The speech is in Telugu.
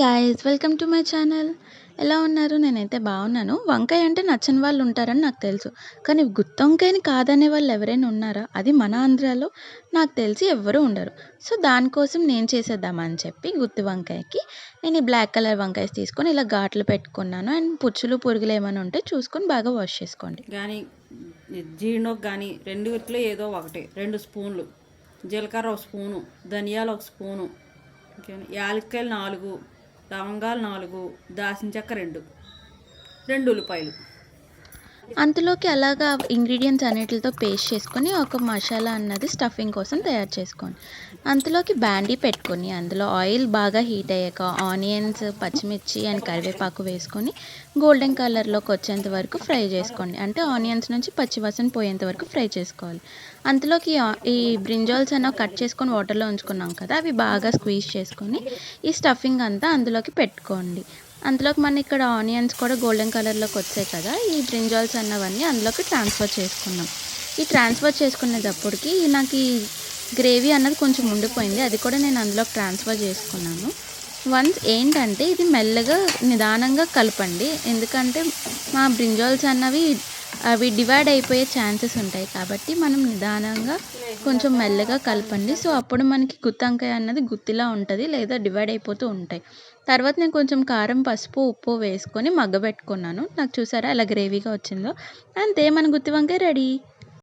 Guys welcome to my channel ఎలా ఉన్నారు? నేనైతే బాగున్నాను. వంకాయ అంటే నచ్చని వాళ్ళు ఉంటారని నాకు తెలుసు. కానీ గుత్తి వంకాయని కాదనే వాళ్ళు ఎవరైనా ఉన్నారా? అది మన ఆంధ్రాలో నాకు తెలిసి ఎవ్వరూ ఉండరు. సో దానికోసం నేను చేసేద్దామని చెప్పి గుత్తి వంకాయకి నేను ఈ బ్లాక్ కలర్ వంకాయ తీసుకొని ఇలా ఘాట్లు పెట్టుకున్నాను. అండ్ పుచ్చులు పురుగులు ఏమైనా ఉంటే చూసుకొని బాగా వాష్ చేసుకోండి. కానీ జీడినొక్క కానీ రెండిట్లో ఏదో ఒకటి. రెండు స్పూన్లు. జీలకర్ర ఒక స్పూను. ధనియాలు ఒక స్పూను. యాలక్కాయలు నాలుగు. లవంగాలు నాలుగు దాల్చిన చెక్క రెండు. రెండు ఉల్లిపాయలు. అంతలోకి అలాగా ఇంగ్రీడియంట్స్ అన్నిటితో పేస్ట్ చేసుకొని ఒక మసాలా అన్నది స్టఫింగ్ కోసం తయారు చేసుకోండి. అంతలోకి బ్యాండీ పెట్టుకొని అందులో ఆయిల్ బాగా హీట్ అయ్యాక ఆనియన్స్ పచ్చిమిర్చి అండ్ కరివేపాకు వేసుకొని గోల్డెన్ కలర్లోకి వచ్చేంత వరకు ఫ్రై చేసుకోండి. అంటే ఆనియన్స్ నుంచి పచ్చివాసన పోయేంత వరకు ఫ్రై చేసుకోవాలి. అంతలోకి ఈ బ్రింజాల్స్ అన్న కట్ చేసుకొని వాటర్లో ఉంచుకున్నాం కదా అవి బాగా స్క్వీజ్ చేసుకొని ఈ స్టఫింగ్ అంతా అందులోకి పెట్టుకోండి. అందులోకి మన ఇక్కడ ఆనియన్స్ కూడా గోల్డెన్ కలర్లోకి వచ్చాయి కదా ఈ బ్రింజాల్స్ అన్నవన్నీ అందులోకి ట్రాన్స్ఫర్ చేసుకున్నాం. ఈ ట్రాన్స్ఫర్ చేసుకునేటప్పటికి నాకు ఈ గ్రేవీ అన్నది కొంచెం ఉండిపోయింది అది కూడా నేను అందులోకి ట్రాన్స్ఫర్ చేసుకున్నాను. వన్స్ ఏంటంటే ఇది మెల్లగా నిదానంగా కలపండి ఎందుకంటే మా బ్రింజాల్స్ అన్నవి అవి డివైడ్ అయిపోయే ఛాన్సెస్ ఉంటాయి కాబట్టి మనం నిదానంగా కొంచెం మెల్లగా కలపండి. సో అప్పుడు మనకి గుత్తంకాయ అన్నది గుత్తిలా ఉంటుంది లేదా డివైడ్ అయిపోతూ ఉంటాయి. తర్వాత నేను కొంచెం కారం పసుపు ఉప్పు వేసుకొని మగ్గబెట్టుకున్నాను నాకు చూసారా ఎలా గ్రేవీగా వచ్చిందో? అంతే మన గుత్తి వంకాయ రెడీ